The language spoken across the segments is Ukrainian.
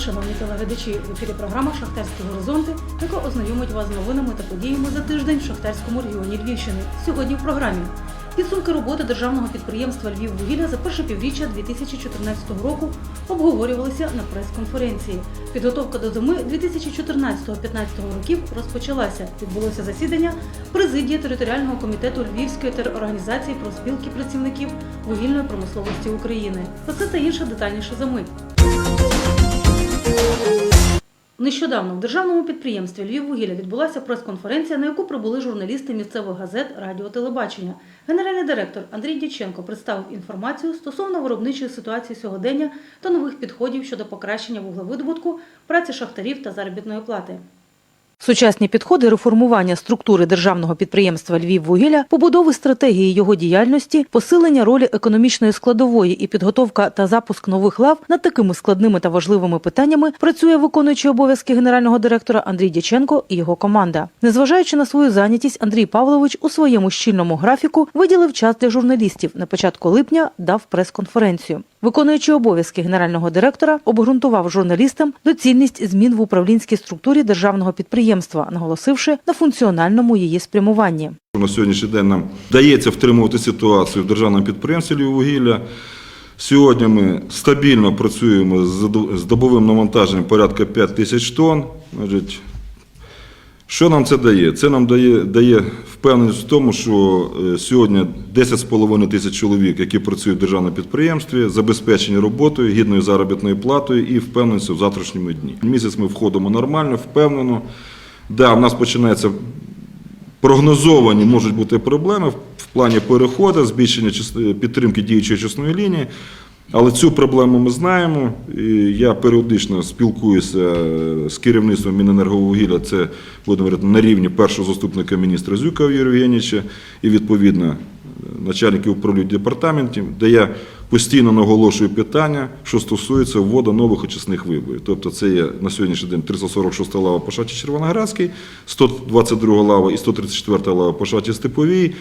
Шановні телеглядачі. В ефірі програма Шахтарські горизонти, яка ознайомить вас з новинами та подіями за тиждень в Шахтарському регіоні Львівщини. Сьогодні в програмі підсумки роботи державного підприємства Львіввугілля за перше півріччя 2014 року обговорювалися на прес-конференції. Підготовка до зими 2014-2015 років розпочалася. Відбулося засідання президії територіального комітету Львівської терорганізації профспілки працівників вугільної промисловості України. Про це та інше детальніше за мить. Нещодавно в державному підприємстві Львіввугілля відбулася прес-конференція, на яку прибули журналісти місцевих газет, радіо, телебачення. Генеральний директор Андрій Дяченко представив інформацію стосовно виробничої ситуації сьогодення та нових підходів щодо покращення вуглевидобутку, праці шахтарів та заробітної плати. Сучасні підходи реформування структури державного підприємства Львіввугілля, побудови стратегії його діяльності, посилення ролі економічної складової і підготовка та запуск нових лав над такими складними та важливими питаннями працює виконуючий обов'язки генерального директора Андрій Дяченко і його команда. Незважаючи на свою зайнятість, Андрій Павлович у своєму щільному графіку виділив час для журналістів. На початку липня дав прес-конференцію. Виконуючий обов'язки генерального директора обґрунтував журналістам доцільність змін в управлінській структурі державного підприємства, наголосивши на функціональному її спрямуванні. На сьогоднішній день нам вдається втримувати ситуацію в державному підприємстві «Львіввугілля». Сьогодні ми стабільно працюємо з до- з добовим навантаженням порядка 5 тисяч тонн. Що нам це дає? Це нам дає, дає впевненість в тому, що е, сьогодні 10,5 тисяч чоловік, які працюють в державному підприємстві, забезпечені роботою, гідною заробітною платою і впевненістю в завтрашньому дні. Місяць ми входимо нормально, впевнено. Да, в нас починається прогнозовані можуть бути проблеми в плані переходу, збільшення підтримки діючої чесної лінії. Але цю проблему ми знаємо. І я періодично спілкуюся з керівництвом Міненерговугілля, це будемо говорити на рівні першого заступника міністра Зюка Юрія Євгенійовича і відповідно начальників управління департаментів, де я постійно наголошую питання, що стосується вводу нових очисних виборів. Тобто це є на сьогоднішній день 346 лава по шаті Червоноградській, 122 лава і 134 лава по шаті Степовій.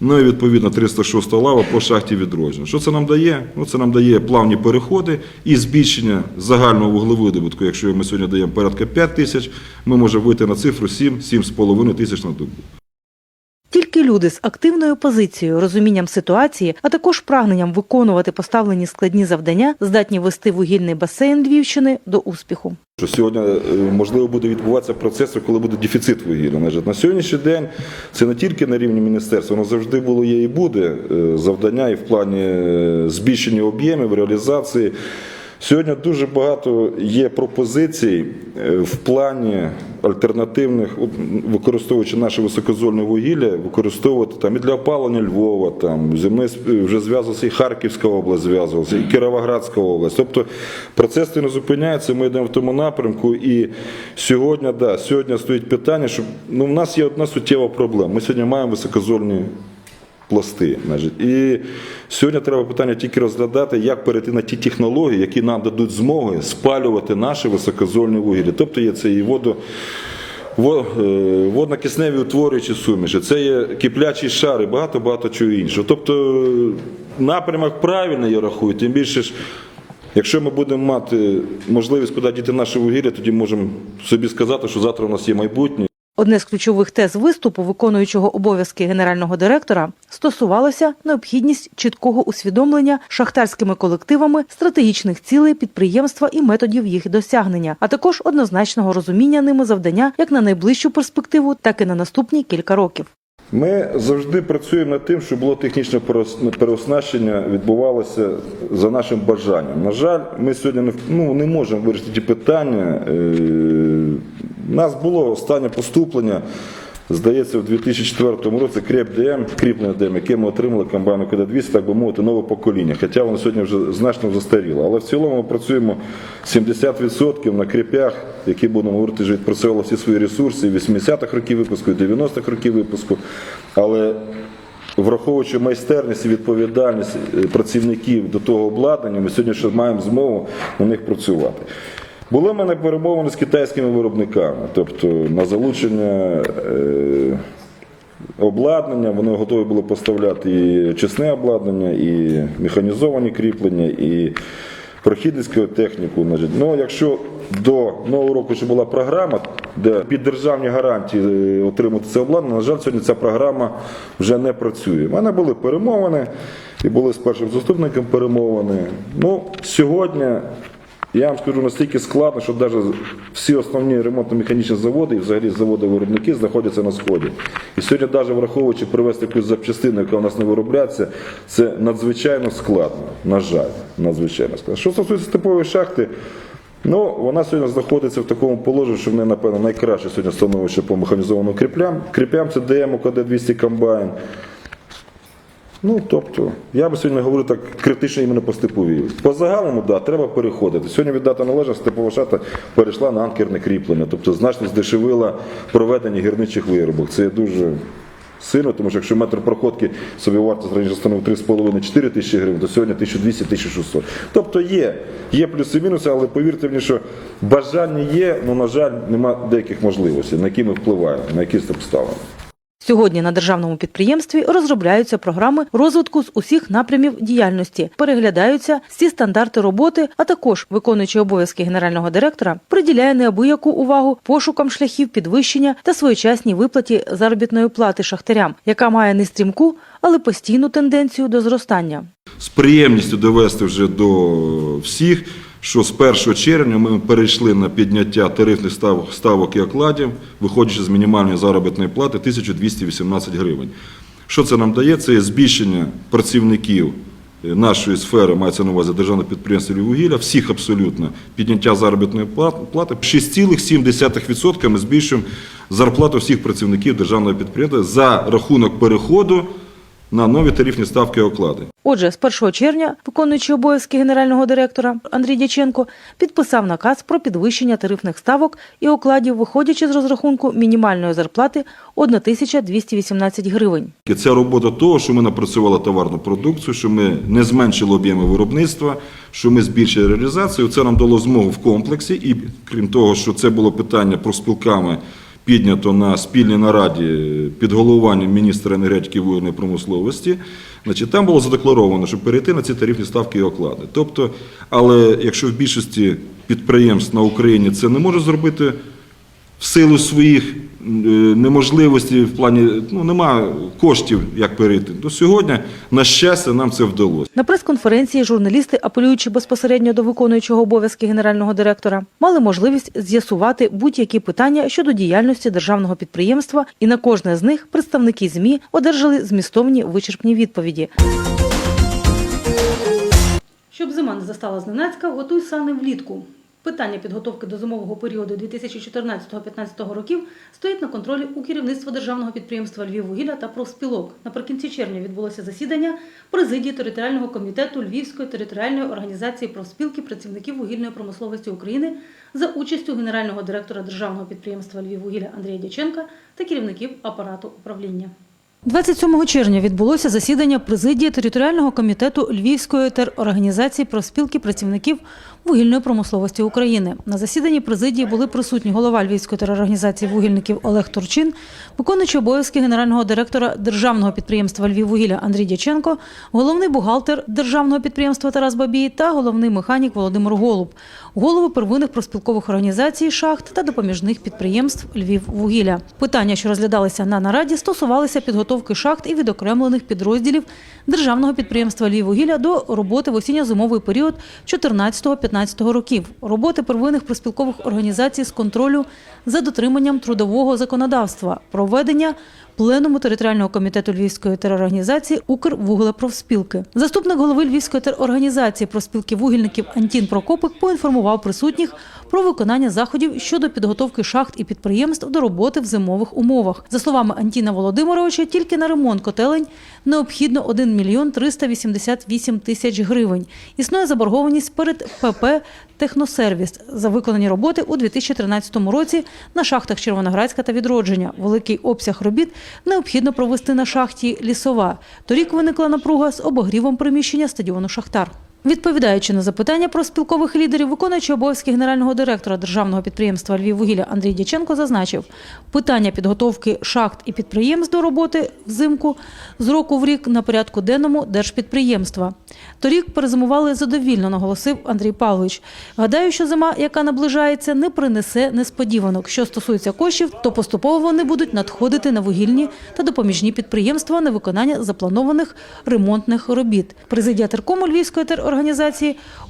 Ну і відповідно 306 лава по шахті відродження. Що це нам дає? Ну, це нам дає плавні переходи і збільшення загального вуглевидобутку. Якщо ми сьогодні даємо порядка 5 тисяч, ми можемо вийти на цифру 7-7,5 тисяч на добу. Тільки люди з активною позицією, розумінням ситуації, а також прагненням виконувати поставлені складні завдання, здатні вести вугільний басейн Львівщини до успіху. Що сьогодні е, можливо буде відбуватися процеси, коли буде дефіцит вугілля. На сьогоднішній день це не тільки на рівні міністерства, воно завжди було є і буде е, завдання і в плані е, збільшення об'ємів, реалізації. Сьогодні дуже багато є пропозицій е, в плані альтернативних, використовуючи наше високозольне вугілля, використовувати там і для опалення Львова, там мною вже зв'язувалася і Харківська область, зв'язувалася, і Кіровоградська область. Тобто процес не зупиняється, ми йдемо в тому напрямку. І сьогодні, да, сьогодні стоїть питання, що ну, в нас є одна суттєва проблема. Ми сьогодні маємо високозольні пласти. Значить. І сьогодні треба питання тільки розглядати, як перейти на ті технології, які нам дадуть змоги спалювати наше високозольне вугілля. Тобто є це і водо. во- е, Водно-кисневі утворюючі суміші, це є киплячі шари, багато-багато чого іншого. Тобто е, напрямок правильний, я рахую, тим більше ж, якщо ми будемо мати можливість куди діти наше вугілля, тоді можемо собі сказати, що завтра у нас є майбутнє. Одне з ключових тез виступу виконуючого обов'язки генерального директора стосувалося необхідність чіткого усвідомлення шахтарськими колективами стратегічних цілей підприємства і методів їх досягнення, а також однозначного розуміння ними завдання як на найближчу перспективу, так і на наступні кілька років. Ми завжди працюємо над тим, щоб було технічне переос- переоснащення відбувалося за нашим бажанням. На жаль, ми сьогодні не, ну, не можемо вирішити ті питання. Е, У нас було останнє поступлення, здається, в 2004 році креп ДМ, кріплене ДМ, яке ми отримали комбайну КД-200, так би мовити, нове покоління. Хоча воно сьогодні вже значно застаріло. Але в цілому ми працюємо 70% на кріпях, які будемо говорити, вже відпрацьовували всі свої ресурси, і 80-х років випуску, і 90-х років випуску. Але враховуючи майстерність і відповідальність е, працівників до того обладнання, ми сьогодні ще маємо змогу на них працювати. Були в мене перемовини з китайськими виробниками, тобто на залучення е, обладнання, вони готові були поставляти і чесне обладнання, і механізовані кріплення, і прохідницьку техніку. Ну, якщо до нового року ще була програма, де під державні гарантії е, отримати це обладнання, на жаль, сьогодні ця програма вже не працює. У мене були перемовини і були з першим заступником перемовини. Ну, сьогодні я вам скажу настільки складно, що навіть всі основні ремонтно-механічні заводи і взагалі заводи-виробники знаходяться на сході. І сьогодні, навіть враховуючи привезти якусь запчастину, яка у нас не виробляється, це надзвичайно складно. На жаль, надзвичайно складно. Що стосується степової шахти, ну вона сьогодні знаходиться в такому положенні, що в неї, напевно, найкраще сьогодні становище по механізованим кріплям. Кріплям це ДМ КД 200 комбайн. Ну, тобто, я би сьогодні говорю так критично іменно по степовій. По загалому, да, треба переходити. Сьогодні віддата належність, степова шата перейшла на анкерне кріплення, тобто значно здешевила проведення гірничих виробок. Це є дуже сильно, тому що якщо метр проходки собі вартість раніше становив 3,5-4 тисячі гривень, то сьогодні 1200-1600. Тобто є, є плюси і мінуси, але повірте мені, що бажання є, але, на жаль, немає деяких можливостей, на які ми впливаємо, на якісь обставини. Сьогодні на державному підприємстві розробляються програми розвитку з усіх напрямів діяльності, переглядаються всі стандарти роботи, а також виконуючий обов'язки генерального директора приділяє неабияку увагу пошукам шляхів підвищення та своєчасній виплаті заробітної плати шахтарям, яка має не стрімку, але постійну тенденцію до зростання. з приємністю довести вже до всіх, що з 1 червня ми перейшли на підняття тарифних став- ставок і окладів, виходячи з мінімальної заробітної плати 1218 гривень. Що це нам дає? Це збільшення працівників е, нашої сфери, мається на увазі державне підприємство «Львіввугілля», всіх абсолютно платпідняття заробітної плати. 6,7% ми збільшуємо зарплату всіх працівників державного підприємства за рахунок переходу на нові тарифні ставки оклади. Отже, з 1 червня виконуючий обов'язки генерального директора Андрій Дяченко підписав наказ про підвищення тарифних ставок і окладів, виходячи з розрахунку мінімальної зарплати 1218 гривень. І Це робота того, що ми напрацювали товарну продукцію, що ми не зменшили об'єми виробництва, що ми збільшили реалізацію. Це нам дало змогу в комплексі. І крім того, що це було питання про спілками піднято на спільній нараді під головуванням міністра енергетики вугільної промисловості. Значить, там було задекларовано, щоб перейти на ці тарифні ставки і оклади. Тобто, але якщо в більшості підприємств на Україні це не може зробити в силу своїх е, неможливостей в плані ну немає коштів, як перейти. То сьогодні, на щастя, нам це вдалося. На прес-конференції журналісти, апелюючи безпосередньо до виконуючого обов'язки генерального директора, мали можливість з'ясувати будь-які питання щодо діяльності державного підприємства, і на кожне з них представники ЗМІ одержали змістовні вичерпні відповіді. Щоб зима не застала зненацька, готуй сани влітку. Питання підготовки до зимового періоду 2014-2015 років стоїть на контролі у керівництва державного підприємства Львіввугілля та профспілок. Наприкінці червня відбулося засідання президії територіального комітету Львівської територіальної організації профспілки працівників вугільної промисловості України за участю генерального директора державного підприємства Львіввугілля Андрія Дяченка та керівників апарату управління. 27 червня відбулося засідання президії територіального комітету Львівської терорганізації профспілки працівників вугільної промисловості України. На засіданні президії були присутні голова Львівської терорганізації вугільників Олег Турчин, виконуючий обов'язки генерального директора державного підприємства Львіввугілля Андрій Дяченко, головний бухгалтер державного підприємства Тарас Бабій та головний механік Володимир Голуб, голови первинних профспілкових організацій шахт та допоміжних підприємств Львіввугілля. Питання, що розглядалися на нараді, стосувалися підготовки шахт і відокремлених підрозділів державного підприємства Львіввугілля до роботи в осінньо-зимовий період 14-15 років, роботи первинних проспілкових організацій з контролю за дотриманням трудового законодавства, проведення пленуму територіального комітету Львівської терорганізації Укрвуглепрофспілки. Заступник голови Львівської терорганізації профспілки вугільників Антін Прокопик поінформував присутніх про виконання заходів щодо підготовки шахт і підприємств до роботи в зимових умовах. За словами Антіна Володимировича, тільки на ремонт котелень необхідно 1 мільйон 388 тисяч гривень. Існує заборгованість перед ПП Техносервіс за виконані роботи у 2013 році на шахтах Червоноградська та Відродження. Великий обсяг робіт необхідно провести на шахті Лісова. Торік виникла напруга з обогрівом приміщення стадіону Шахтар. Відповідаючи на запитання про спілкових лідерів, виконуючий обов'язки генерального директора державного підприємства Львіввугілля Андрій Дяченко зазначив, питання підготовки шахт і підприємств до роботи взимку з року в рік на порядку денному держпідприємства. Торік перезимували задовільно, наголосив Андрій Павлович. Гадаю, що зима, яка наближається, не принесе несподіванок. Що стосується коштів, то поступово вони будуть надходити на вугільні та допоміжні підприємства на виконання запланованих ремонтних робіт. Президія Теркому Львівської терорганізації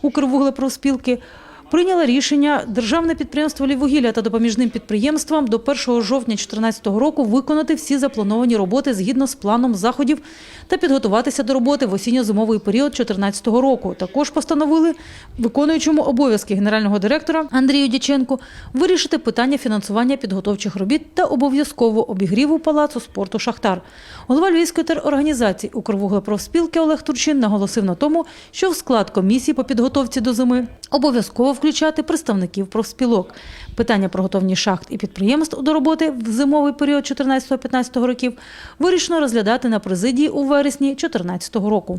Укрвуглепрофспілки прийняла рішення державне підприємство «Львіввугілля» та допоміжним підприємствам до 1 жовтня 2014 року виконати всі заплановані роботи згідно з планом заходів та підготуватися до роботи в осінньо-зимовий період 2014 року. Також постановили виконуючому обов'язки генерального директора Андрію Дяченку вирішити питання фінансування підготовчих робіт та обов'язково обігріву палацу спорту Шахтар. Голова Львівської терорганізації Укрвуглепрофспілки Олег Турчин наголосив на тому, що в склад комісії по підготовці до зими обов'язково включати представників профспілок. Питання про готовність шахт і підприємств до роботи в зимовий період 14-15 років вирішено розглядати на президії у вересні 2014 року.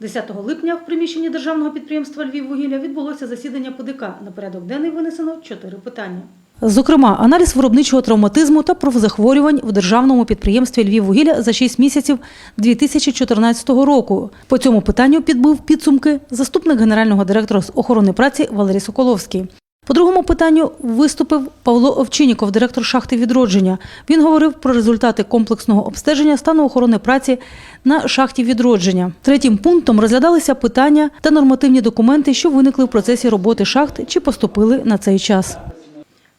10 липня в приміщенні державного підприємства Львіввугілля відбулося засідання ПДК. На порядок денний винесено чотири питання. Зокрема, аналіз виробничого травматизму та профзахворювань в державному підприємстві Львіввугілля за 6 місяців 2014 року. По цьому питанню підбив підсумки заступник генерального директора з охорони праці Валерій Соколовський. По другому питанню виступив Павло Овчинніков, директор шахти відродження. Він говорив про результати комплексного обстеження стану охорони праці на шахті відродження. Третім пунктом розглядалися питання та нормативні документи, що виникли в процесі роботи шахт чи поступили на цей час.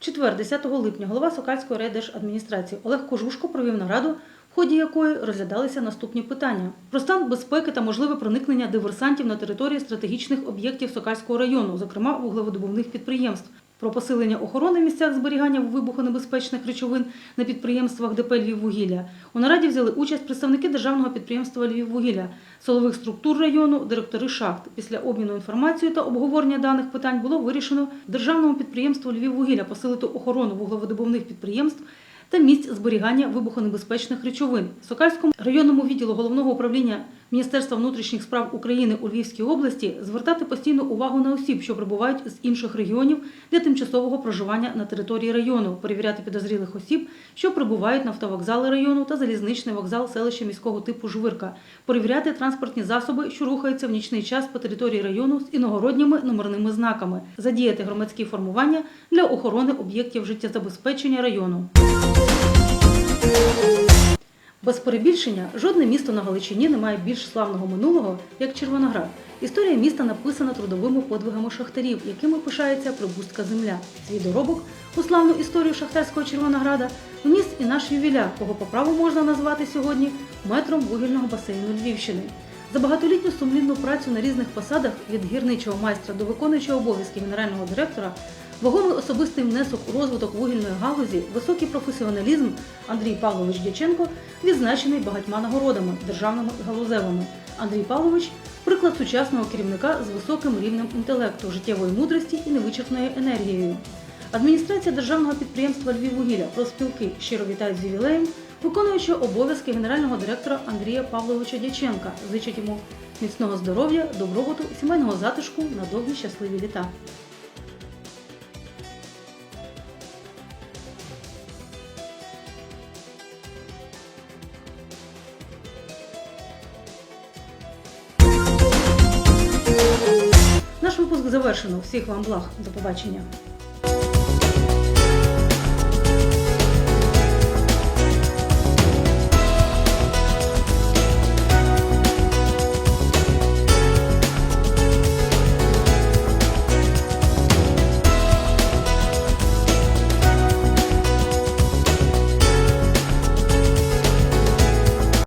Четвер, 10 липня, голова Сокальської райдержадміністрації Олег Кожушко провів нараду, в ході якої розглядалися наступні питання: про стан безпеки та можливе проникнення диверсантів на території стратегічних об'єктів Сокальського району, зокрема вуглеводобувних підприємств. Про посилення охорони в місцях зберігання вибухонебезпечних речовин на підприємствах ДП «Львіввугілля». У нараді взяли участь представники державного підприємства «Львіввугілля», силових структур району, директори шахт. Після обміну інформацією та обговорення даних питань було вирішено державному підприємству «Львіввугілля» посилити охорону вуглеводобувних підприємств та місць зберігання вибухонебезпечних речовин. Сокальському районному відділу головного управління Міністерства внутрішніх справ України у Львівській області звертати постійну увагу на осіб, що прибувають з інших регіонів для тимчасового проживання на території району, перевіряти підозрілих осіб, що прибувають на автовокзали району та залізничний вокзал селища міського типу Жвирка, перевіряти транспортні засоби, що рухаються в нічний час по території району з іногородніми номерними знаками, задіяти громадські формування для охорони об'єктів життєзабезпечення району. Без перебільшення жодне місто на Галичині не має більш славного минулого, як Червоноград. Історія міста написана трудовими подвигами шахтарів, якими пишається прибустка земля. Свій доробок у славну історію шахтарського Червонограда вніс і наш ювіляр, кого по праву можна назвати сьогодні метром вугільного басейну Львівщини. За багатолітню сумлінну працю на різних посадах від гірничого майстра до виконуючого обов'язки генерального директора Вагомий особистий внесок у розвиток вугільної галузі, високий професіоналізм Андрій Павлович Дяченко відзначений багатьма нагородами державними і галузевими. Андрій Павлович приклад сучасного керівника з високим рівнем інтелекту, життєвої мудрості і невичерпною енергією. Адміністрація державного підприємства Львіввугілля профспілки щиро вітає з ювілеєм, виконуючи обов'язки генерального директора Андрія Павловича Дяченка. Зичить йому міцного здоров'я, добробуту, сімейного затишку на довгі щасливі літа. Випуск завершено. Всіх вам благ. До побачення.